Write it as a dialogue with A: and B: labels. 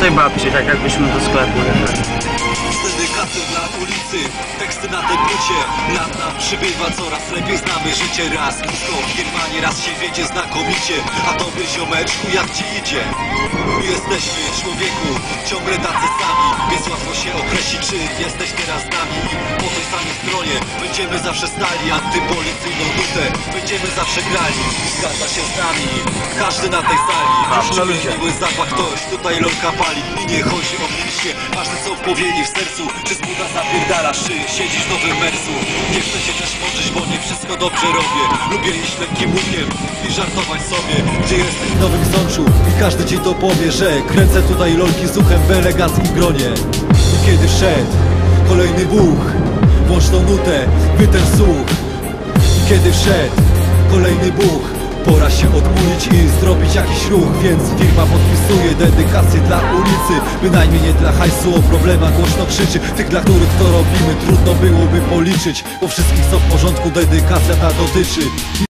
A: tej babci, tak jakbyśmy do sklepu jechali.
B: Dedykaty dla ulicy, teksty na tepnicie Lat nam przybywa, coraz lepiej znamy życie Raz. Nisko w Giermanii, raz się wiedzie znakomicie. A tobie ziomeczku, jak ci idzie? Jesteśmy człowieku, ciągle tacy sami. Więc łatwo się określić, czy jesteś teraz z nami Samej stronie będziemy zawsze stali Antypolicyjną nutę będziemy zawsze grali Zgadza się z nami, każdy na tej sali.
A: Ludzie.
B: miły zapach, ktoś tutaj lorka pali. I nie chodzi o mięśnie, ważne co w powieli w sercu. Czy z buda zapierdalasz, czy siedzisz w nowym mersu Nie chcę się też mądrzyć, bo nie wszystko dobrze robię. Lubię iść lekkim łukiem i żartować sobie. Gdzie jesteś w Nowym Sączu? I każdy ci to powie, że Kręcę tutaj lolki z uchem w eleganckim gronie. I kiedy wszedł kolejny buch Tą nutę, by ten słuch kiedy wszedł kolejny buch Pora się odmulić i zrobić jakiś ruch Więc firma podpisuje dedykację dla ulicy Bynajmniej nie dla hajsu, o problemach głośno krzyczy. Tych dla których to robimy trudno byłoby policzyć Bo wszystkich co w porządku dedykacja ta dotyczy